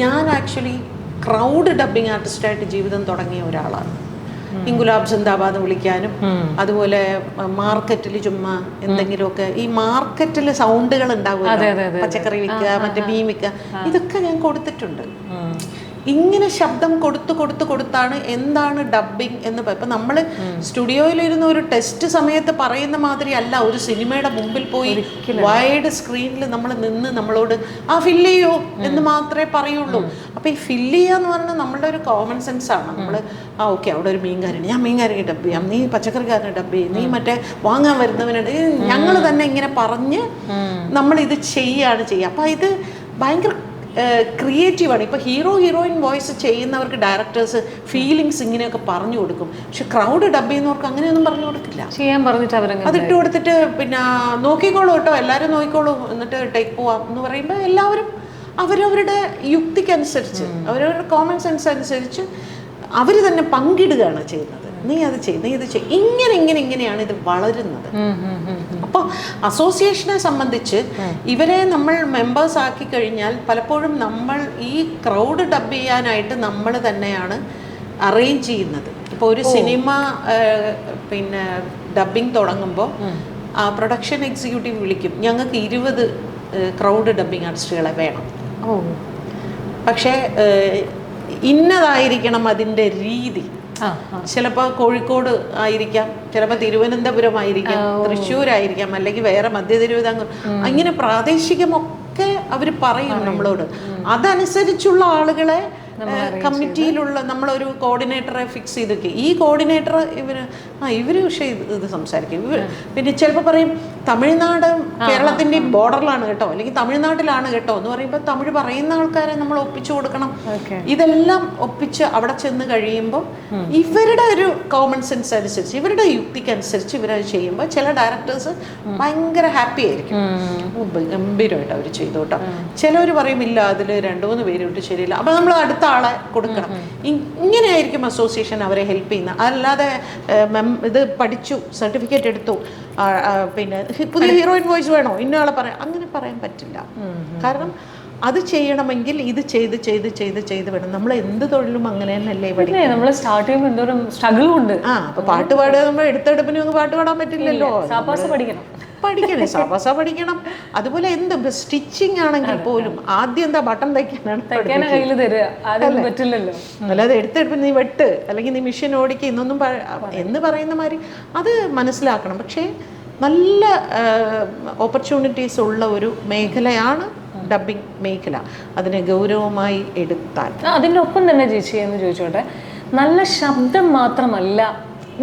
ഞാൻ actually crowd dubbing ആർട്ടിസ്റ്റായിട്ട് ജീവിതം തുടങ്ങിയ ഒരാളാണ്. ഇംഗുലാബ് സിന്ദാബാദ് വിളിക്കാനും അതുപോലെ മാർക്കറ്റിൽ ചുമ്മാ എന്തെങ്കിലുമൊക്കെ ഈ മാർക്കറ്റിൽ സൗണ്ടുകൾ ഉണ്ടാവുമല്ലോ. പച്ചക്കറി വിൽക്കുക മറ്റേ മീൻ വിൽക്കുക ഇതൊക്കെ ഞാൻ കൊടുത്തിട്ടുണ്ട്. ഇങ്ങനെ ശബ്ദം കൊടുത്ത് കൊടുത്ത് കൊടുത്താണ് എന്താണ് ഡബ്ബിംഗ് എന്ന് ഇപ്പൊ നമ്മൾ സ്റ്റുഡിയോയിലിരുന്ന് ഒരു ടെസ്റ്റ് സമയത്ത് പറയുന്ന മാതിരി അല്ല ഒരു സിനിമയുടെ മുമ്പിൽ പോയി വൈഡ് സ്ക്രീനിൽ നമ്മൾ നിന്ന് നമ്മളോട് ആ ഫില്ല് ചെയ്യോ? എന്ന് മാത്രമേ പറയുള്ളൂ. അപ്പൊ ഈ ഫില്ല് ചെയ്യുക എന്ന് പറഞ്ഞാൽ നമ്മളുടെ ഒരു കോമൺ സെൻസ് ആണ്. നമ്മൾ ആ ഓക്കെ അവിടെ ഒരു മീൻകാരൻ ഞാൻ മീൻകാരനെ ഡബ് ചെയ്യാം. നീ പച്ചക്കറിക്കാരനെ ഡബ് ചെയ്യും. നീ മറ്റേ വാങ്ങാൻ വരുന്നവനുണ്ട്. ഞങ്ങൾ തന്നെ ഇങ്ങനെ പറഞ്ഞ് നമ്മൾ ഇത് ചെയ്യാണ് ചെയ്യുക. അപ്പൊ ഇത് ഭയങ്കര ക്രിയേറ്റീവാണ്. ഇപ്പോൾ ഹീറോ ഹീറോയിൻ വോയിസ് ചെയ്യുന്നവർക്ക് ഡയറക്ടേഴ്സ് ഫീലിങ്സ് ഇങ്ങനെയൊക്കെ പറഞ്ഞു കൊടുക്കും. പക്ഷെ ക്രൗഡ് ഡബ് ചെയ്യുന്നവർക്ക് അങ്ങനെയൊന്നും പറഞ്ഞു കൊടുക്കില്ല ചെയ്യാൻ പറഞ്ഞിട്ട് അവർ അതിട്ട് കൊടുത്തിട്ട് പിന്നെ നോക്കിക്കോളൂ കേട്ടോ എല്ലാവരും നോക്കിക്കോളൂ എന്നിട്ട് ടേക്ക് പോവാം എന്ന് പറയുമ്പോൾ എല്ലാവരും അവരവരുടെ യുക്തിക്കനുസരിച്ച് അവരവരുടെ കോമൺ സെൻസ് അനുസരിച്ച് അവർ തന്നെ പങ്കിടുകയാണ് ചെയ്യുന്നത്. നീ അത് ചെയ്യും നീ ഇത് ചെയ് ഇങ്ങനെ ഇങ്ങനെ ഇങ്ങനെയാണ് ഇത് വളരുന്നത്. അപ്പോൾ അസോസിയേഷനെ സംബന്ധിച്ച് ഇവരെ നമ്മൾ മെമ്പേഴ്സ് ആക്കി കഴിഞ്ഞാൽ പലപ്പോഴും നമ്മൾ ഈ ക്രൗഡ് ഡബ് ചെയ്യാനായിട്ട് നമ്മൾ തന്നെയാണ് അറേഞ്ച് ചെയ്യുന്നത്. ഇപ്പോൾ ഒരു സിനിമ പിന്നെ ഡബിങ് തുടങ്ങുമ്പോൾ ആ പ്രൊഡക്ഷൻ എക്സിക്യൂട്ടീവ് വിളിക്കും ഞങ്ങൾക്ക് ഇരുപത് ക്രൗഡ് ഡബിങ് ആർട്ടിസ്റ്റുകളെ വേണം. പക്ഷേ ഇന്നതായിരിക്കണം അതിന്റെ രീതി. ചിലപ്പോൾ കോഴിക്കോട് ആയിരിക്കാം ചിലപ്പോൾ തിരുവനന്തപുരം ആയിരിക്കാം തൃശ്ശൂരായിരിക്കാം അല്ലെങ്കിൽ വേറെ മധ്യ തിരുവിതാംകൂർ. അങ്ങനെ പ്രാദേശികമൊക്കെ അവർ പറയും നമ്മളോട്. അതനുസരിച്ചുള്ള ആളുകളെ കമ്മിറ്റിയിലുള്ള നമ്മളൊരു കോർഡിനേറ്ററെ ഫിക്സ് ചെയ്ത് വെക്കും ഈ കോർഡിനേറ്റർ ഇവർ ആ ഇവർ പക്ഷേ ഇത് ഇത് സംസാരിക്കും. ഇവർ പിന്നെ ചിലപ്പോൾ പറയും തമിഴ്നാട് കേരളത്തിന്റെ ബോർഡറിലാണ് കേട്ടോ. അല്ലെങ്കിൽ തമിഴ്നാട്ടിലാണ് കേട്ടോ. എന്ന് പറയുമ്പോൾ തമിഴ് പറയുന്ന ആൾക്കാരെ നമ്മൾ ഒപ്പിച്ചു കൊടുക്കണം. ഇതെല്ലാം ഒപ്പിച്ച് അവിടെ ചെന്ന് കഴിയുമ്പോൾ ഇവരുടെ ഒരു കോമൺ സെൻസ് അനുസരിച്ച് ഇവരുടെ യുക്തിക്ക് അനുസരിച്ച് ഇവരത് ചെയ്യുമ്പോൾ ചില ഡയറക്ടേഴ്സ് ഭയങ്കര ഹാപ്പി ആയിരിക്കും. ഗംഭീരമായിട്ട് അവർ ചെയ്തു കേട്ടോ. ചിലവർ പറയും ഇല്ല അതിൽ രണ്ടു മൂന്ന് പേര് ഇട്ട് ശരിയില്ല. അപ്പം നമ്മൾ അടുത്ത ആളെ കൊടുക്കണം. ഇങ്ങനെ ഇങ്ങനെയായിരിക്കും അസോസിയേഷൻ അവരെ ഹെൽപ്പ് ചെയ്യുന്നത് അല്ലാതെ ഇത് പഠിച്ചു സർട്ടിഫിക്കറ്റ് എടുത്തു പിന്നെ പുതിയ ഹീറോയിൻ വോയിസ് വേണോ? ഇന്ന ആളെ പറയാം അങ്ങനെ പറയാൻ പറ്റില്ല. കാരണം അത് ചെയ്യണമെങ്കിൽ ഇത് ചെയ്ത് ചെയ്ത് ചെയ്ത് ചെയ്ത് വേണം. നമ്മൾ എന്ത് തൊഴിലും അങ്ങനെ തന്നെയല്ലേ പഠിക്കും നമ്മൾ സ്റ്റാർട്ട് ചെയ്യുമ്പോൾ എന്തോരം സ്ട്രഗിളും ഉണ്ട്. ആ അപ്പൊ പാട്ട് പാടുക നമ്മൾ എടുത്തെടുപ്പിന് പാട്ട് പാടാൻ പറ്റില്ലല്ലോ. പഠിക്കണം. പഠിക്കണേ സബസ പഠിക്കണം. അതുപോലെ എന്ത് സ്റ്റിച്ചിങ് ആണെങ്കിൽ പോലും ആദ്യം എന്താ ബട്ടൺ തയ്ക്കാനാണ് പറ്റില്ലല്ലോ. അല്ലാതെ എടുത്തെടുപ്പ് നീ വെട്ട് അല്ലെങ്കിൽ നീ മിഷീൻ ഓടിക്കുക ഇന്നൊന്നും എന്ന് പറയുന്ന മാതിരി അത് മനസ്സിലാക്കണം. പക്ഷേ നല്ല ഓപ്പർച്യൂണിറ്റീസ് ഉള്ള ഒരു മേഖലയാണ് ഡബിങ് മേഖല. അതിനെ ഗൗരവമായി എടുത്താൽ. അതിന്റെ ഒപ്പം തന്നെ ചേച്ചി എന്ന് ചോദിച്ചോട്ടെ നല്ല ശബ്ദം മാത്രമല്ല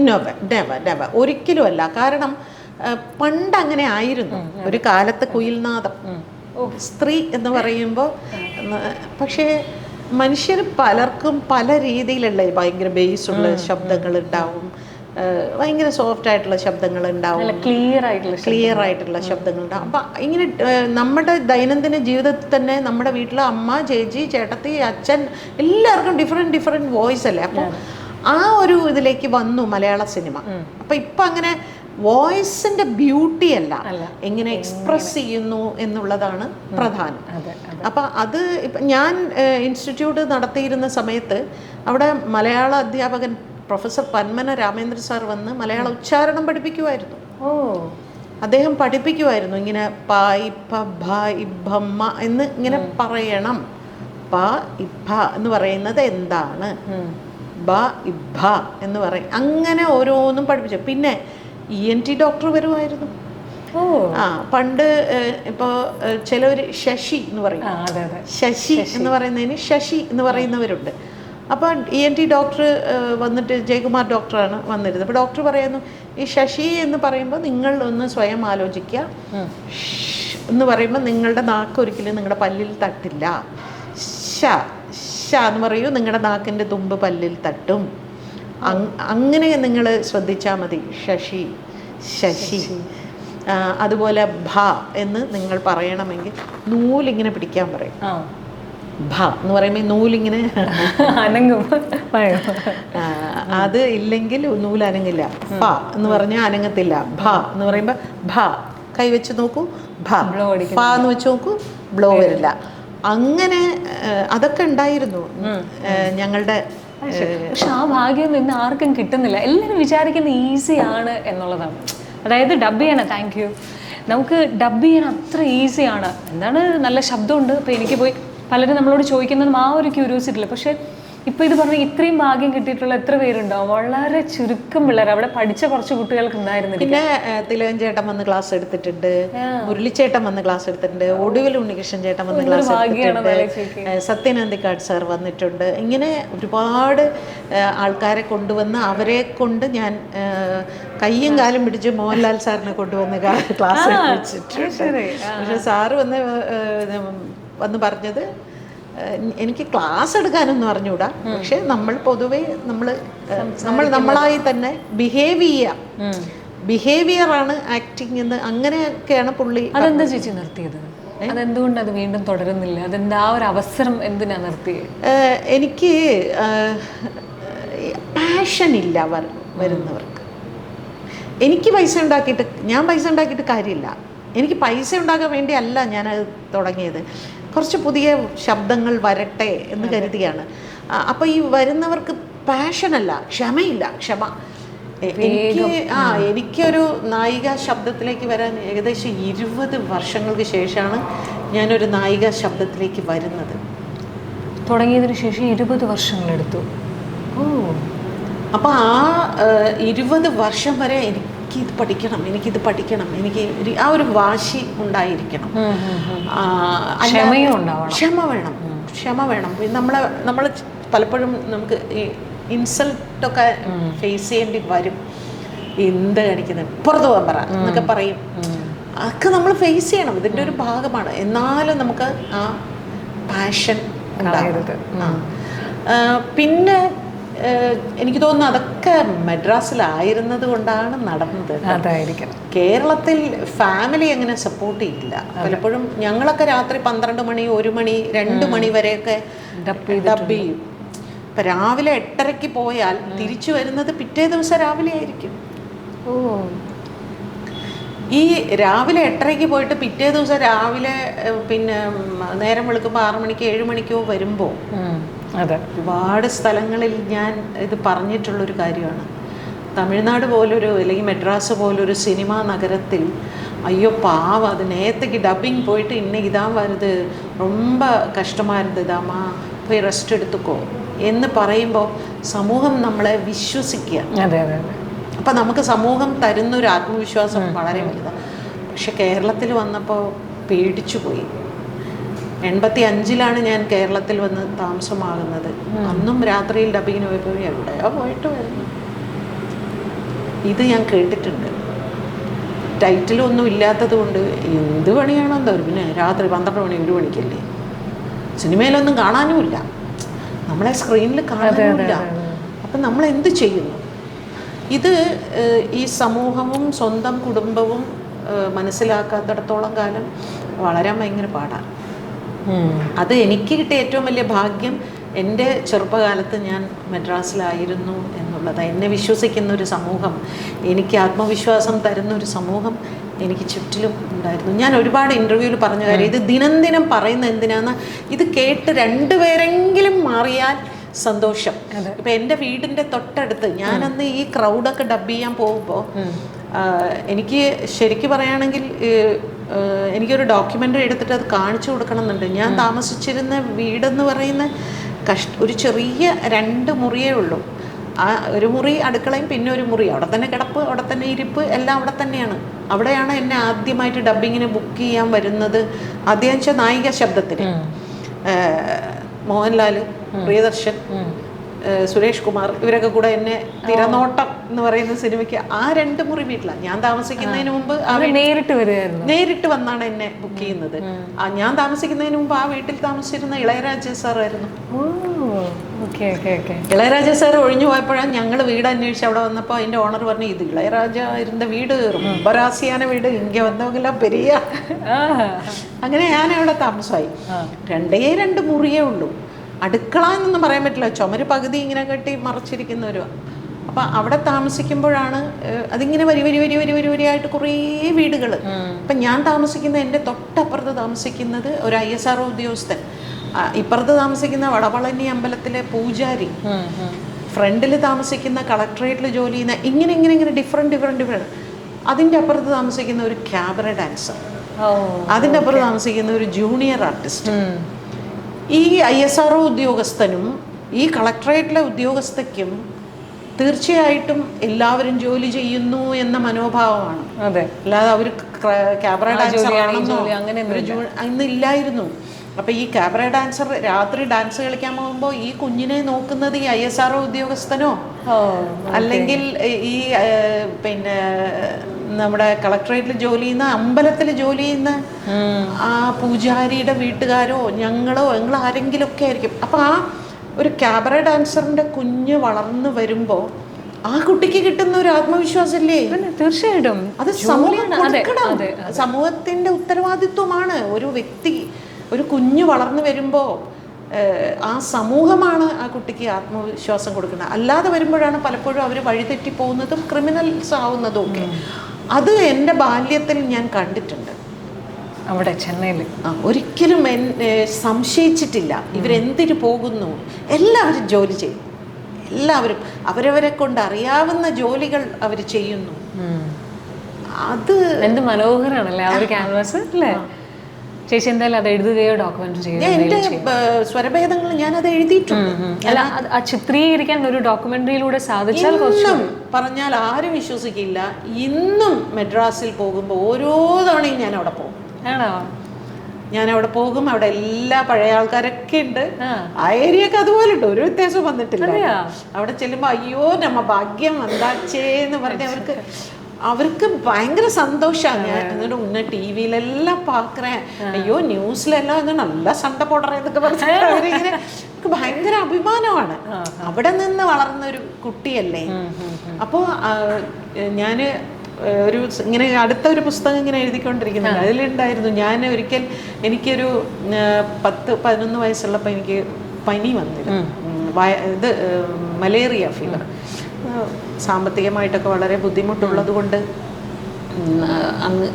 നെവർ നെവർ നെവർ ഒരിക്കലും അല്ല കാരണം പണ്ട് അങ്ങനെ ആയിരുന്നു. ഒരു കാലത്ത് കുയിൽനാഥം. സ്ത്രീ എന്ന് പറയുമ്പോൾ പക്ഷേ മനുഷ്യർ പലർക്കും പല രീതിയിലുള്ള ഭയങ്കര ബേസ് ഉള്ള ശബ്ദങ്ങൾ ഉണ്ടാവും. ഭയങ്കര സോഫ്റ്റ് ആയിട്ടുള്ള ശബ്ദങ്ങൾ ഉണ്ടാവും. ക്ലിയർ ആയിട്ടുള്ള ക്ലിയർ ആയിട്ടുള്ള ശബ്ദങ്ങൾ ഉണ്ടാവും. അപ്പം ഇങ്ങനെ നമ്മുടെ ദൈനംദിന ജീവിതത്തിൽ തന്നെ നമ്മുടെ വീട്ടിലെ അമ്മ ചേച്ചി ചേട്ടത്തി അച്ഛൻ എല്ലാവർക്കും ഡിഫറെന്റ് ഡിഫറെന്റ് വോയിസ് അല്ലേ? അപ്പോൾ ആ ഒരു ഇതിലേക്ക് വന്നു മലയാള സിനിമ. അപ്പം ഇപ്പം അങ്ങനെ വോയിസിന്റെ ബ്യൂട്ടി അല്ല. എങ്ങനെ എക്സ്പ്രസ് ചെയ്യുന്നു എന്നുള്ളതാണ് പ്രധാനം. അപ്പം അത് ഇപ്പം ഞാൻ ഇൻസ്റ്റിറ്റ്യൂട്ട് നടത്തിയിരുന്ന സമയത്ത് അവിടെ മലയാള അധ്യാപകൻ പ്രൊഫസർ പന്മന രാമേന്ദ്ര സാർ വന്ന് മലയാള ഉച്ചാരണം പഠിപ്പിക്കുമായിരുന്നു ഓ. അദ്ദേഹം പഠിപ്പിക്കുമായിരുന്നു ഇങ്ങനെ പ ഇപ്പ ഭ എന്ന് ഇങ്ങനെ പറയണം. പ എന്ന് പറയുന്നത് എന്താണ്? ബ ഇഭ എന്ന് പറയും. അങ്ങനെ ഓരോന്നും പഠിപ്പിച്ചു. പിന്നെ ഇ എൻ ടി ഡോക്ടർ വരുമായിരുന്നു. ആ പണ്ട് ഇപ്പോൾ ചിലവർ ശശി എന്ന് പറയും. ശശി എന്ന് പറയുന്നതിന് ശശി എന്ന് പറയുന്നവരുണ്ട്. അപ്പോൾ ഇ എൻ ടി ഡോക്ടർ വന്നിട്ട് ജയകുമാർ ഡോക്ടറാണ് വന്നിരുന്നത്. അപ്പോൾ ഡോക്ടർ പറയുന്നു ഈ ശശി എന്ന് പറയുമ്പോൾ നിങ്ങൾ ഒന്ന് സ്വയം ആലോചിക്കുക എന്ന് പറയുമ്പോൾ നിങ്ങളുടെ നാക്ക് ഒരിക്കലും നിങ്ങളുടെ പല്ലിൽ തട്ടില്ല. ശ ശ എന്ന് പറയൂ നിങ്ങളുടെ നാക്കിന്റെ തുമ്പ് പല്ലിൽ തട്ടും. അങ്ങനെ നിങ്ങൾ ശ്രദ്ധിച്ചാൽ മതി. ശശി ശശി. അതുപോലെ ഭ എന്ന് നിങ്ങൾ പറയണമെങ്കിൽ നൂലിങ്ങനെ പിടിക്കാൻ പറയും. ഭ എന്ന് പറയുമ്പോൾ നൂലിങ്ങനെ അനങ്ങും. അത് ഇല്ലെങ്കിൽ നൂൽ അനങ്ങില്ല. ഭ എന്ന് പറഞ്ഞാൽ അനങ്ങത്തില്ല. ഭ എന്ന് പറയുമ്പോൾ ഭ. കൈവച്ച് നോക്കൂ. ഭ. ഭ ഫ എന്ന് വെച്ച് നോക്കൂ. ബ്ലോ വരില്ല. അങ്ങനെ അതൊക്കെ ഉണ്ടായിരുന്നു. ഞങ്ങളുടെ പക്ഷെ ആ ഭാഗ്യം ഇന്ന് ആർക്കും കിട്ടുന്നില്ല. എല്ലാവരും വിചാരിക്കുന്ന ഈസി ആണ് എന്നുള്ളതാണ്. അതായത് ഡബ് ചെയ്യണം. താങ്ക് യു നമുക്ക് ഡബ് ചെയ്യാൻ അത്ര ഈസിയാണ് എന്താണ്? നല്ല ശബ്ദമുണ്ട്. അപ്പോൾ എനിക്ക് പോയി പലരും നമ്മളോട് ചോദിക്കുന്നതും ആ ഒരു ക്യൂരിയോസിറ്റി പക്ഷേ ഇപ്പോൾ ഇത് പറഞ്ഞ ഇത്രയും ഭാഗ്യം കിട്ടിയിട്ടുള്ള എത്ര പേരുണ്ടാവും? വളരെ ചുരുക്കം പിള്ളേർ അവിടെ പഠിച്ച കുറച്ച് കുട്ടികൾക്ക് ഉണ്ടായിരുന്നില്ല? പിന്നെ തിലകൻ ചേട്ടൻ വന്ന് ക്ലാസ് എടുത്തിട്ടുണ്ട്. മുരളിച്ചേട്ടൻ വന്ന് ക്ലാസ് എടുത്തിട്ടുണ്ട്. ഒടുവിൽ ഉണ്ണികൃഷ്ണൻ ചേട്ടൻ വന്ന് ക്ലാസ് എടുത്തിട്ടുണ്ട്. സത്യനന്ദിക്കാട് സാർ വന്നിട്ടുണ്ട്. ഇങ്ങനെ ഒരുപാട് ആൾക്കാരെ കൊണ്ടുവന്ന് അവരെ കൊണ്ട് ഞാൻ കയ്യും കാലും പിടിച്ച് മോഹൻലാൽ സാറിനെ കൊണ്ടുവന്ന് ക്ലാസ് എടുപ്പിച്ചിട്ടുണ്ട് പക്ഷെ സാറ് വന്ന് വന്ന് പറഞ്ഞത് എനിക്ക് ക്ലാസ് എടുക്കാനൊന്നും അറിഞ്ഞൂടാ. പക്ഷെ നമ്മൾ പൊതുവെ നമ്മൾ നമ്മൾ നമ്മളായി തന്നെ ബിഹേവ് ചെയ്യാം ബിഹേവിയർ ആണ് ആക്ടിങ് എന്ന് അങ്ങനെയൊക്കെയാണ് പുള്ളി അതെന്താ ചേച്ചി നിർത്തിയത്? അതെന്തുകൊണ്ട് അത് വീണ്ടും തുടരുന്നില്ല? അതെന്താ ആ ഒരു അവസരം എന്തിനാ നിർത്തിയത് എനിക്ക് പാഷൻ ഇല്ല അവർ വരുന്നവർക്ക്. എനിക്ക് പൈസ ഉണ്ടാക്കിയിട്ട് ഞാൻ പൈസ ഉണ്ടാക്കിയിട്ട് കാര്യമില്ല. എനിക്ക് പൈസ ഉണ്ടാക്കാൻ വേണ്ടി അല്ല ഞാനത് തുടങ്ങിയത്. കുറച്ച് പുതിയ ശബ്ദങ്ങൾ വരട്ടെ എന്ന് കരുതിയാണ്. അപ്പോൾ ഈ വരുന്നവർക്ക് പാഷനല്ല ക്ഷമയില്ല ക്ഷമ. എനിക്ക് ആ എനിക്കൊരു നായിക ശബ്ദത്തിലേക്ക് വരാൻ ഏകദേശം ഇരുപത് വർഷങ്ങൾക്ക് ശേഷമാണ് ഞാനൊരു നായിക ശബ്ദത്തിലേക്ക് വരുന്നത്. തുടങ്ങിയതിന് ശേഷം ഇരുപത് വർഷങ്ങളെടുത്തു. ഓ. അപ്പോൾ ആ ഇരുപത് വർഷം വരെ എനിക്കിത് പഠിക്കണം എനിക്കിത് പഠിക്കണം എനിക്ക് ആ ഒരു വാശി ഉണ്ടായിരിക്കണം. ക്ഷമ വേണം ക്ഷമ വേണം. നമ്മളെ നമ്മൾ പലപ്പോഴും നമുക്ക് ഈ ഇൻസൾട്ടൊക്കെ ഫേസ് ചെയ്യേണ്ടി വരും. എന്ത് കാണിക്കുന്നത്? പുറത്തു പോകാൻ പറ എന്നൊക്കെ പറയും. അതൊക്കെ നമ്മൾ ഫേസ് ചെയ്യണം. ഇതിന്റെ ഒരു ഭാഗമാണ്. എന്നാലും നമുക്ക് ആ പാഷൻ. ആ, പിന്നെ എനിക്ക് തോന്നുന്നു അതൊക്കെ മദ്രാസിലായിരുന്നത് കൊണ്ടാണ് നടന്നത്. അതായിരിക്കണം കേരളത്തിൽ ഫാമിലി അങ്ങനെ സപ്പോർട്ട് ചെയ്യില്ല. പലപ്പോഴും ഞങ്ങളൊക്കെ രാത്രി പന്ത്രണ്ട് മണി ഒരു മണി രണ്ട് മണി വരെയൊക്കെ ഡബ് ചെയ്യും. ഇപ്പം രാവിലെ എട്ടരയ്ക്ക് പോയാൽ തിരിച്ചു വരുന്നത് പിറ്റേ ദിവസം രാവിലെ ആയിരിക്കും. ഓ. ഈ രാവിലെ എട്ടരയ്ക്ക് പോയിട്ട് പിറ്റേ ദിവസം രാവിലെ പിന്നെ നേരം വെളുക്കുമ്പോൾ ആറു മണിക്ക് ഏഴ് മണിക്കോ വരുമ്പോൾ ഒരുപാട് സ്ഥലങ്ങളിൽ ഞാൻ ഇത് പറഞ്ഞിട്ടുള്ളൊരു കാര്യമാണ് തമിഴ്നാട് പോലൊരു അല്ലെങ്കിൽ മെഡ്രാസ് പോലൊരു സിനിമാ നഗരത്തിൽ ஐயோ பாவம் அது நேற்றுக்கு டப்பிங் போயிட்டு இன்னைக்கு தான் வருது ரொம்ப கஷ்டமாக இருந்ததாம்மா போய் ரெஸ்ட் എടുത്തുക്കോ എന്ന് പറയുമ്പോൾ സമൂഹം നമ്മളെ വിശ്വസിക്കുക അതെ അതെ അതെ അപ്പം നമുക്ക് സമൂഹം തരുന്ന ഒരു ആത്മവിശ്വാസം വളരെ വലുതാണ് പക്ഷെ കേരളത്തിൽ വന്നപ്പോൾ പേടിച്ചു പോയി എൺപത്തി അഞ്ചിലാണ് ഞാൻ കേരളത്തിൽ വന്ന് താമസമാകുന്നത്. അന്നും രാത്രിയിൽ ഡബിങ്ങിന് പോയപ്പോൾ എവിടെയോ പോയിട്ട് വരുന്നു ഇത് ഞാൻ കേട്ടിട്ടുണ്ട്. ടൈറ്റിലൊന്നും ഇല്ലാത്തത് കൊണ്ട് എന്ത് പണിയാണോ എന്തോ പിന്നെ രാത്രി പന്ത്രണ്ട് മണി ഒരു മണിക്കല്ലേ? സിനിമയിലൊന്നും കാണാനുമില്ല. നമ്മളെ സ്ക്രീനിൽ കാണാനുമില്ല. അപ്പം നമ്മൾ എന്ത് ചെയ്യുന്നു? ഇത് ഈ സമൂഹവും സ്വന്തം കുടുംബവും മനസ്സിലാക്കാത്തിടത്തോളം കാലം വളരാൻ ഭയങ്കര പാടാണ്. അത് എനിക്ക് കിട്ടിയ ഏറ്റവും വലിയ ഭാഗ്യം എന്റെ ചെറുപ്പകാലത്ത് ഞാൻ മദ്രാസിലായിരുന്നു എന്നുള്ളത്. എന്നെ വിശ്വസിക്കുന്ന ഒരു സമൂഹം എനിക്ക് ആത്മവിശ്വാസം തരുന്ന ഒരു സമൂഹം എനിക്ക് ചുറ്റിലും ഉണ്ടായിരുന്നു. ഞാൻ ഒരുപാട് ഇന്റർവ്യൂവിൽ പറഞ്ഞ കാര്യം ഇത് ദിനംദിനം ദിനം പറയുന്ന എന്തിനാന്ന് ഇത് കേട്ട് രണ്ടുപേരെങ്കിലും മാറിയാൽ സന്തോഷം. ഇപ്പം എന്റെ വീടിന്റെ തൊട്ടടുത്ത് ഞാനന്ന് ഈ ക്രൗഡൊക്കെ ഡബ് ചെയ്യാൻ പോകുമ്പോൾ എനിക്ക് ശരിക്കും പറയുകയാണെങ്കിൽ എനിക്കൊരു ഡോക്യുമെന്ററി എടുത്തിട്ട് അത് കാണിച്ചു കൊടുക്കണം എന്നുണ്ട് ഞാൻ താമസിച്ചിരുന്ന വീടെന്ന് പറയുന്ന കഷ് ഒരു ചെറിയ രണ്ട് മുറിയേ ഉള്ളൂ. ആ ഒരു മുറി അടുക്കളയും പിന്നെ ഒരു മുറി. അവിടെ തന്നെ കിടപ്പ് അവിടെ തന്നെ ഇരിപ്പ് എല്ലാം അവിടെ തന്നെയാണ്. അവിടെയാണ് എന്നെ ആദ്യമായിട്ട് ഡബ്ബിങ്ങിന് ബുക്ക് ചെയ്യാൻ വരുന്നത് ആദ്യം വെച്ചാൽ നായിക ശബ്ദത്തിന് മോഹൻലാൽ പ്രിയദർശൻ. സുരേഷ് കുമാർ ഇവരൊക്കെ കൂടെ എന്നെ തിരനോട്ടം എന്ന് പറയുന്ന സിനിമയ്ക്ക് ആ രണ്ട് മുറി വീട്ടിലാണ് ഞാൻ താമസിക്കുന്നതിന് മുമ്പ് ആ അത് നേരിട്ട് വരികയായിരുന്നു നേരിട്ട് വന്നാണ് എന്നെ ബുക്ക് ചെയ്യുന്നത് ആ ഞാൻ താമസിക്കുന്നതിന് മുമ്പ് ആ വീട്ടിൽ താമസിച്ചിരുന്ന ഇളയരാജ സാറായിരുന്നു ഓ okay okay okay Ilaiyaraaja sir ഒഴിഞ്ഞു പോയപ്പോഴാണ് ഞങ്ങൾ വീട് അന്വേഷിച്ച് അവിടെ വന്നപ്പോൾ അതിൻ്റെ ഓണർ പറഞ്ഞു ഇത് ഇളയരാജ ഇരുന്ന വീട് ரொம்ப ராசியான വീട് ഇങ്ങ വന്നവെല്ലാം പെരിയ അങ്ങനെ ഞാൻ അവിടെ താമസമായി രണ്ടേ രണ്ട് മുറിയേ ഉള്ളൂ അടുക്കള എന്നൊന്നും പറയാൻ പറ്റില്ല. ചുമര് പകുതി ഇങ്ങനെ കെട്ടി മറച്ചിരിക്കുന്ന ഒരു അപ്പം അവിടെ താമസിക്കുമ്പോഴാണ് അതിങ്ങനെ വരി വരി വരി വരി വരി വരിയായിട്ട് കുറേ വീടുകൾ അപ്പം ഞാൻ താമസിക്കുന്ന എന്റെ തൊട്ടപ്പുറത്ത് താമസിക്കുന്നത് ഒരു ഐ എസ് ആർ ഉദ്യോഗസ്ഥൻ. ഇപ്പുറത്ത് താമസിക്കുന്ന വടവളനി അമ്പലത്തിലെ പൂജാരി. ഫ്രണ്ടിൽ താമസിക്കുന്ന കളക്ടറേറ്റിൽ ജോലി ചെയ്യുന്ന ഇങ്ങനെ ഇങ്ങനെ ഇങ്ങനെ ഡിഫറെന്റ് ഡിഫറെന്റ് ഡിഫറെന്റ് അതിന്റെ അപ്പുറത്ത് താമസിക്കുന്ന ഒരു ക്യാബറ ഡാൻസർ അതിന്റെ അപ്പുറത്ത് താമസിക്കുന്ന ഒരു ജൂനിയർ ആർട്ടിസ്റ്റ് ഈ ഐ എസ് ആർ ഉദ്യോഗസ്ഥനും ഈ കളക്ടറേറ്റിലെ ഉദ്യോഗസ്ഥയ്ക്കും തീർച്ചയായിട്ടും എല്ലാവരും ജോലി ചെയ്യുന്നു എന്ന മനോഭാവമാണ്. അതെ. അല്ലാതെ അവർ ക്യാമറ ഡാൻസർ ആണെന്നോ ജോ- അന്നില്ലായിരുന്നു. അപ്പൊ ഈ ക്യാമറ ഡാൻസർ രാത്രി ഡാൻസ് കളിക്കാൻ പോകുമ്പോൾ ഈ കുഞ്ഞിനെ നോക്കുന്നത് ഈ ഐ എസ് ആർ ഉദ്യോഗസ്ഥനോ? അല്ലെങ്കിൽ ഈ പിന്നെ നമ്മുടെ കളക്ടറേറ്റിൽ ജോലി ചെയ്യുന്ന അമ്പലത്തിൽ ജോലി ചെയ്യുന്ന ആ പൂജാരിയുടെ വീട്ടുകാരോ ഞങ്ങളോ ഞങ്ങൾ ആരെങ്കിലും ഒക്കെ ആയിരിക്കും. അപ്പം ആ ഒരു ക്യാബറ ഡാൻസറിന്റെ കുഞ്ഞ് വളർന്നു വരുമ്പോ ആ കുട്ടിക്ക് കിട്ടുന്ന ഒരു ആത്മവിശ്വാസല്ലേ പിന്നെ തീർച്ചയായിട്ടും. അത് സമൂഹം സമൂഹത്തിന്റെ ഉത്തരവാദിത്വമാണ്. ഒരു വ്യക്തി ഒരു കുഞ്ഞ് വളർന്നു വരുമ്പോൾ ആ സമൂഹമാണ് ആ കുട്ടിക്ക് ആത്മവിശ്വാസം കൊടുക്കുന്നത്. അല്ലാതെ വരുമ്പോഴാണ് പലപ്പോഴും അവർ വഴിതെറ്റി പോകുന്നതും ക്രിമിനൽസ് ആവുന്നതും ഒക്കെ. അത് എന്റെ ബാല്യത്തിൽ ഞാൻ കണ്ടിട്ടുണ്ട്. അവിടെ ചെന്നൈയിൽ ആ, ഒരിക്കലും സംശയിച്ചിട്ടില്ല. ഇവരെന്തിനു പോകുന്നു? എല്ലാവരും ജോലി ചെയ്യും. എല്ലാവരും അവരവരെ കൊണ്ട് അറിയാവുന്ന ജോലികൾ അവർ ചെയ്യുന്നു. അത് എന്ത് മനോഹരമാണല്ലേ ആ ഒരു ക്യാൻവാസ് അല്ലേ? ചേച്ചി എന്തായാലും അത് എഴുതുകയോ ഡോക്യുമെന്റ് ഞാൻ ചെയ്യുകയോ സ്വരഭേദങ്ങൾ ഞാനത് എഴുതിയിട്ടുണ്ട്. അല്ല അത് ചിത്രീകരിക്കാൻ ഒരു ഡോക്യുമെന്ററിയിലൂടെ സാധിച്ചാൽ പറഞ്ഞാൽ ആരും വിശ്വസിക്കില്ല. ഇന്നും മെഡ്രാസിൽ പോകുമ്പോൾ ഓരോ തവണയും ഞാൻ അവിടെ പോകും. ആണോ? ഞാൻ അവിടെ പോകും അവിടെ എല്ലാ പഴയ ആൾക്കാരൊക്കെ ഉണ്ട്. ആ. ഏരിയക്ക് അതുപോലെ ഉണ്ട് ഒരു വ്യത്യാസവും വന്നിട്ടില്ല. അവിടെ ചെല്ലുമ്പോൾ അയ്യോ നമ്മ ഭാഗ്യം വந்தாച്ചേന്ന് പറഞ്ഞ് അവർക്ക് അവർക്ക് ഭയങ്കര സന്തോഷമാണ് ഞാൻ എന്നിട്ട് ഉന്ന ടി വിയിലെല്ലാം പാക്കറേ അയ്യോ ന്യൂസിലെല്ലാം ഇത് നല്ല എന്നൊക്കെ പറഞ്ഞിട്ട് അവരിങ്ങനെ ഭയങ്കര അഭിമാനമാണ്. അവിടെ നിന്ന് വളർന്ന ഒരു കുട്ടിയല്ലേ അപ്പോൾ ഞാൻ ഒരു ഇങ്ങനെ അടുത്ത ഒരു പുസ്തകം ഇങ്ങനെ എഴുതിക്കൊണ്ടിരിക്കുന്നത് അതിലുണ്ടായിരുന്നു ഞാൻ ഒരിക്കൽ എനിക്കൊരു പത്ത് പതിനൊന്ന് വയസ്സുള്ളപ്പോൾ എനിക്ക് പനി വന്നിരുന്നു. ഇത് മലേറിയ ഫീവർ. സാമ്പത്തികമായിട്ടൊക്കെ വളരെ ബുദ്ധിമുട്ടുള്ളത് കൊണ്ട്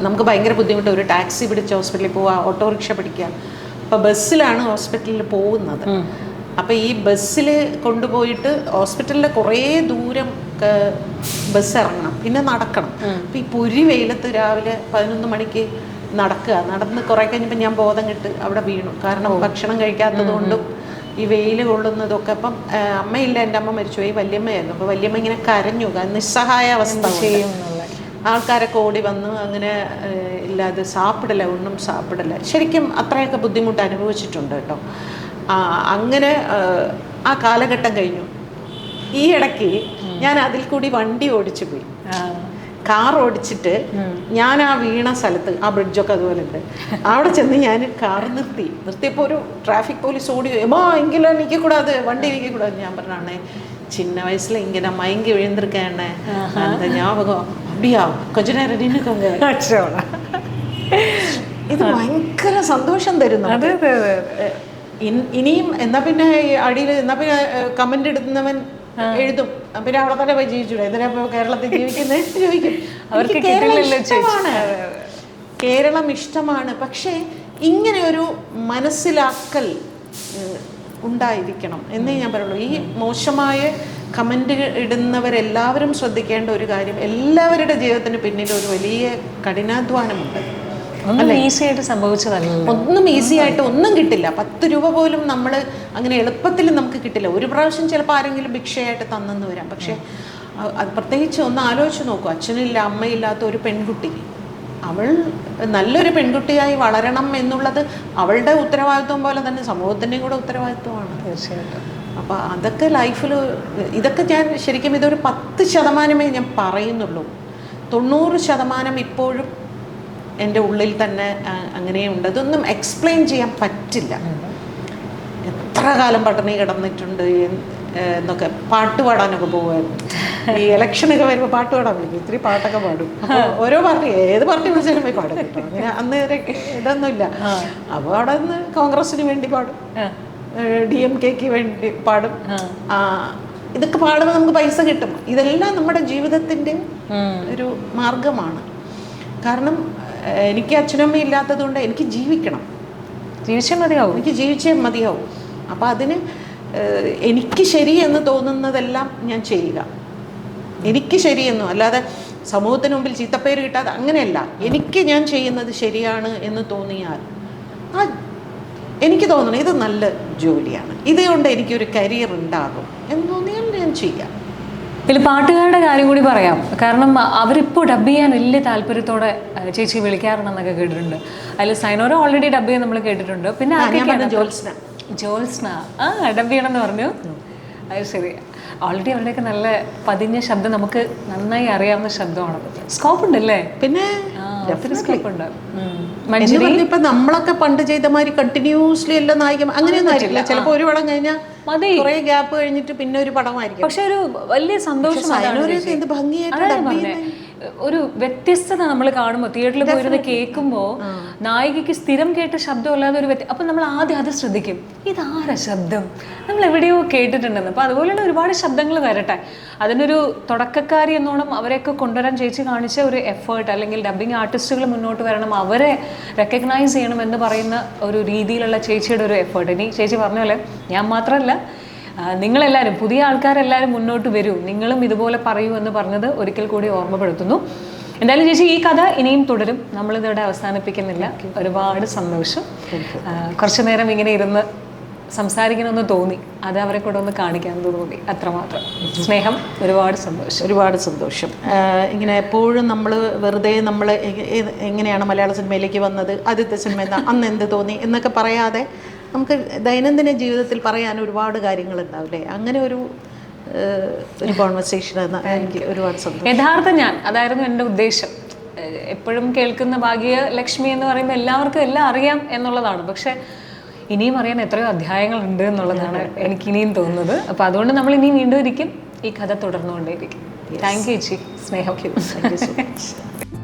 നമുക്ക് ഭയങ്കര ബുദ്ധിമുട്ട്. ഒരു ടാക്സി പിടിച്ച് ഹോസ്പിറ്റലിൽ പോവുക ഓട്ടോറിക്ഷ പിടിക്കുക അപ്പോൾ ബസ്സിലാണ് ഹോസ്പിറ്റലിൽ പോകുന്നത്. അപ്പോൾ ഈ ബസ്സിൽ കൊണ്ടുപോയിട്ട് ഹോസ്പിറ്റലിന്റെ കുറേ ദൂരം ബസ് ഇറങ്ങണം. പിന്നെ നടക്കണം. അപ്പോൾ ഈ പൊരി വെയിലത്ത് രാവിലെ പതിനൊന്ന് മണിക്ക് നടക്കുക. നടന്ന് കുറേ കഴിഞ്ഞപ്പോൾ ഞാൻ ബോധം കിട്ട് അവിടെ വീണു. കാരണം ഭക്ഷണം കഴിക്കാത്തത് കൊണ്ടും ഈ വെയിൽ കൊള്ളുന്നതൊക്കെ അപ്പം അമ്മയില്ല എന്റെ അമ്മ മരിച്ചുപോയി വല്യമ്മയായിരുന്നു. അപ്പോൾ വല്യമ്മ ഇങ്ങനെ കരഞ്ഞു നിസ്സഹായ അവസ്ഥ. ആൾക്കാരൊക്കെ ഓടി വന്നു അങ്ങനെ ഇല്ലാതെ സാപ്പിടല ഒന്നും സാപ്പിടല. ശരിക്കും അത്രയൊക്കെ ബുദ്ധിമുട്ട് അനുഭവിച്ചിട്ടുണ്ട് കേട്ടോ. അങ്ങനെ ആ കാലഘട്ടം കഴിഞ്ഞു. ഈ ഇടയ്ക്ക് ഞാൻ അതിൽ കൂടി വണ്ടി ഓടിച്ചു പോയി. കാർ ഓടിച്ചിട്ട് ഞാൻ ആ വീണ സ്ഥലത്ത് ആ ബ്രിഡ്ജൊക്കെ അതുപോലെ ഉണ്ട് അവിടെ ചെന്ന് ഞാൻ കാർ നിർത്തി നിർത്തിയപ്പോൾ ഒരു ട്രാഫിക് പോലീസ് ഓടി എമാ എങ്കിലും എനിക്ക് കൂടാതെ വണ്ടി എനിക്ക് കൂടാതെ ഞാൻ പറഞ്ഞാണേ சின்ன வயசுல இங்க நான் மயங்கி விழுந்திருக்கேன் அந்த ஞாபகம் அப்படியா கொஞ்ச நேரம் நின்னுக்கோங்க അച്ചോടാ. ഇത് ഭയങ്കര സന്തോഷം തരുന്നു അതെ അതെ അതെ ഏഹ് ഇൻ- ഇനിയും എന്നാ പിന്നെ അടിയിൽ എന്നാ പിന്നെ കമന്റ് ഇടുന്നവൻ എഴുതും. പിന്നെ അവിടെ തന്നെ പോയി ജീവിച്ചു എന്തിനാ കേരളത്തിൽ ജീവിക്കുന്നേ? ചോദിക്കും. അവർക്ക് കേരളം ഇഷ്ടമാണ്. കേരളം ഇഷ്ടമാണ്. പക്ഷേ ഇങ്ങനെ ഒരു മനസ്സിലാക്കൽ ഉണ്ടായിരിക്കണം എന്നേ ഞാൻ പറയുള്ളൂ. ഈ മോശമായ കമന്റ് ഇടുന്നവരെല്ലാവരും ശ്രദ്ധിക്കേണ്ട ഒരു കാര്യം എല്ലാവരുടെ ജീവിതത്തിന് പിന്നിൽ ഒരു വലിയ കഠിനാധ്വാനമുണ്ട്. ഒന്നും ഈസി ആയിട്ട് സംഭവിച്ചതല്ല ഒന്നും ഈസി ആയിട്ട് ഒന്നും കിട്ടില്ല. പത്ത് രൂപ പോലും നമ്മൾ അങ്ങനെ എളുപ്പത്തിൽ നമുക്ക് കിട്ടില്ല. ഒരു പ്രാവശ്യം ചിലപ്പോൾ ആരെങ്കിലും ഭിക്ഷയായിട്ട് തന്നെന്ന് വരാം. പക്ഷേ അത് പ്രത്യേകിച്ച് ഒന്ന് ആലോചിച്ച് നോക്കൂ. അച്ഛനില്ല അമ്മയില്ലാത്ത ഒരു പെൺകുട്ടി. അവൾ നല്ലൊരു പെൺകുട്ടിയായി വളരണം എന്നുള്ളത് അവളുടെ ഉത്തരവാദിത്വം പോലെ തന്നെ സമൂഹത്തിന്റെയും കൂടെ ഉത്തരവാദിത്വമാണ്. തീർച്ചയായിട്ടും. അപ്പോൾ അതൊക്കെ ലൈഫിൽ ഇതൊക്കെ ഞാൻ ശരിക്കും ഇതൊരു പത്ത് ശതമാനമേ ഞാൻ പറയുന്നുള്ളൂ. തൊണ്ണൂറ് ശതമാനം ഇപ്പോഴും എന്റെ ഉള്ളിൽ തന്നെ അങ്ങനെ അങ്ങനെയുണ്ട്. അതൊന്നും എക്സ്പ്ലെയിൻ ചെയ്യാൻ പറ്റില്ല. എത്ര കാലം പട്ടിണി കിടന്നിട്ടുണ്ട് എന്നൊക്കെ പാട്ട് പാടാനൊക്കെ പോകുമായിരുന്നു ഈ ഇലക്ഷനൊക്കെ വരുമ്പോൾ പാട്ട് പാടാൻ വിളിക്കും. ഇത്തിരി പാട്ടൊക്കെ പാടും. ഓരോ പാർട്ടി ഏത് പാർട്ടി വിളിച്ചാലും പോയി പാടും കേട്ടോ. അങ്ങനെ അന്ന് ഇതൊന്നുമില്ല. അപ്പോൾ അവിടെ നിന്ന് കോൺഗ്രസിന് വേണ്ടി പാടും. ഡി എം കെക്ക് വേണ്ടി പാടും. ആ, ഇതൊക്കെ പാടുമ്പോൾ നമുക്ക് പൈസ കിട്ടും. ഇതെല്ലാം നമ്മുടെ ജീവിതത്തിന്റെ ഒരു മാർഗമാണ്. കാരണം എനിക്ക് അച്ഛനമ്മ ഇല്ലാത്തതുകൊണ്ട് എനിക്ക് ജീവിക്കണം. ജീവിച്ചാൽ മതിയാവും. എനിക്ക് ജീവിച്ചേ മതിയാവും. അപ്പം അതിന് എനിക്ക് ശരി എന്ന് തോന്നുന്നതെല്ലാം ഞാൻ ചെയ്യുക. എനിക്ക് ശരിയെന്നും അല്ലാതെ സമൂഹത്തിന് മുമ്പിൽ ചീത്തപ്പേര് കിട്ടാതെ അങ്ങനെയല്ല. എനിക്ക് ഞാൻ ചെയ്യുന്നത് ശരിയാണ് എന്ന് തോന്നിയാൽ ആ എനിക്ക് തോന്നണം ഇത് നല്ല ജോലിയാണ്. ഇതുകൊണ്ട് എനിക്കൊരു കരിയർ ഉണ്ടാകും എന്ന് തോന്നിയാൽ ഞാൻ ചെയ്യാം. ഇതിൽ പാട്ടുകാരുടെ കാര്യം കൂടി പറയാം. കാരണം അവരിപ്പോൾ ഡബ് ചെയ്യാൻ വലിയ താല്പര്യത്തോടെ ചേച്ചി വിളിക്കാറുണ്ടെന്നൊക്കെ കേട്ടിട്ടുണ്ട്. അതിൽ സൈനോര ഓൾറെഡി ഡബ് ചെയ്യാൻ നമ്മൾ കേട്ടിട്ടുണ്ട്. പിന്നെ ആ, ഞാൻ ആർക്കൊക്കെയാണ് ജോത്സ്ന. ജോത്സ്ന. ആ ഡബ് ചെയ്യണമെന്ന് പറഞ്ഞു. അത് ശരി. ഓൾറെഡി അവരുടെയൊക്കെ നല്ല പതിഞ്ഞ ശബ്ദം നമുക്ക് നന്നായി അറിയാവുന്ന ശബ്ദമാണ്. സ്കോപ്പ് ഉണ്ടല്ലേ? പിന്നെ സ്കോപ്പ് ഉണ്ട്. എന്ന് ഇപ്പൊ നമ്മളൊക്കെ പണ്ട് ചെയ്ത മാതിരി കണ്ടിന്യൂസ്ലി എല്ലാം നായിക്കും അങ്ങനെയൊന്നും ആയിരിക്കില്ല ചിലപ്പോൾ ഒരു വളം കഴിഞ്ഞാൽ മതി. കുറെ ഗ്യാപ്പ് കഴിഞ്ഞിട്ട് പിന്നെ ഒരു പടമായിരിക്കും. പക്ഷെ ഒരു വലിയ സന്തോഷം എന്ത് ഭംഗിയായിട്ട് ഒരു വ്യത്യസ്തത നമ്മൾ കാണുമ്പോൾ തിയേറ്ററിൽ പോയിരുന്ന് കേൾക്കുമ്പോൾ നായികയ്ക്ക് സ്ഥിരം കേട്ട ശബ്ദം അല്ലാതെ ഒരു വ്യത്യ അപ്പം നമ്മൾ ആദ്യം അത് ശ്രദ്ധിക്കും. ഇതാരാ ശബ്ദം? നമ്മൾ എവിടെയോ കേട്ടിട്ടുണ്ടെന്ന്. അപ്പം അതുപോലെയുള്ള ഒരുപാട് ശബ്ദങ്ങൾ വരട്ടെ. അതിനൊരു തുടക്കക്കാരി എന്നോണം അവരെയൊക്കെ കൊണ്ടുവരാൻ ചേച്ചി കാണിച്ച ഒരു എഫേർട്ട് അല്ലെങ്കിൽ ഡബ്ബിംഗ് ആർട്ടിസ്റ്റുകൾ മുന്നോട്ട് വരണം അവരെ റെക്കഗ്നൈസ് ചെയ്യണം എന്ന് പറയുന്ന ഒരു രീതിയിലുള്ള ചേച്ചിയുടെ ഒരു എഫേർട്ട് ഇനി ചേച്ചി പറഞ്ഞ പോലെ ഞാൻ മാത്രമല്ല നിങ്ങളെല്ലാവരും പുതിയ ആൾക്കാരെല്ലാവരും മുന്നോട്ട് വരൂ. നിങ്ങളും ഇതുപോലെ പറയൂ എന്ന് പറഞ്ഞത് ഒരിക്കൽ കൂടി ഓർമ്മപ്പെടുത്തുന്നു. എന്തായാലും ചേച്ചി ഈ കഥ ഇനിയും തുടരും. നമ്മളിതോടെ അവസാനിപ്പിക്കുന്നില്ല. ഒരുപാട് സന്തോഷം. കുറച്ചു നേരം ഇങ്ങനെ ഇരുന്ന് സംസാരിക്കണമെന്ന് തോന്നി. അത് അവരെ കൂടെ ഒന്ന് കാണിക്കാമെന്ന് തോന്നി. അത്രമാത്രം. സ്നേഹം ഒരുപാട് സന്തോഷം. ഒരുപാട് സന്തോഷം. ഇങ്ങനെ എപ്പോഴും നമ്മൾ വെറുതെ നമ്മൾ എങ്ങനെയാണ് മലയാള സിനിമയിലേക്ക് വന്നത്? ആദ്യത്തെ സിനിമ എന്താ? അന്ന് എന്ത് തോന്നി? എന്നൊക്കെ പറയാതെ നമുക്ക് ദൈനംദിന ജീവിതത്തിൽ പറയാൻ ഒരുപാട് കാര്യങ്ങളുണ്ടാവില്ലേ? അങ്ങനെ ഒരു ഒരു കോൺവെർസേഷൻ എനിക്ക് ഒരുപാട് സന്തോഷം. യഥാർത്ഥ ഞാൻ അതായിരുന്നു എന്റെ ഉദ്ദേശം. എപ്പോഴും കേൾക്കുന്ന ഭാഗ്യ ലക്ഷ്മി എന്ന് പറയുമ്പോൾ എല്ലാവർക്കും എല്ലാം അറിയാം എന്നുള്ളതാണ്. പക്ഷെ ഇനിയും അറിയാൻ എത്രയോ അധ്യായങ്ങളുണ്ട് എന്നുള്ളതാണ് എനിക്ക് ഇനിയും തോന്നുന്നത്. അപ്പോൾ അതുകൊണ്ട് നമ്മൾ ഇനിയും വീണ്ടും ഇരിക്കും. ഈ കഥ തുടർന്നുകൊണ്ടേയിരിക്കും. താങ്ക് യു ചേച്ചി. സ്നേഹം.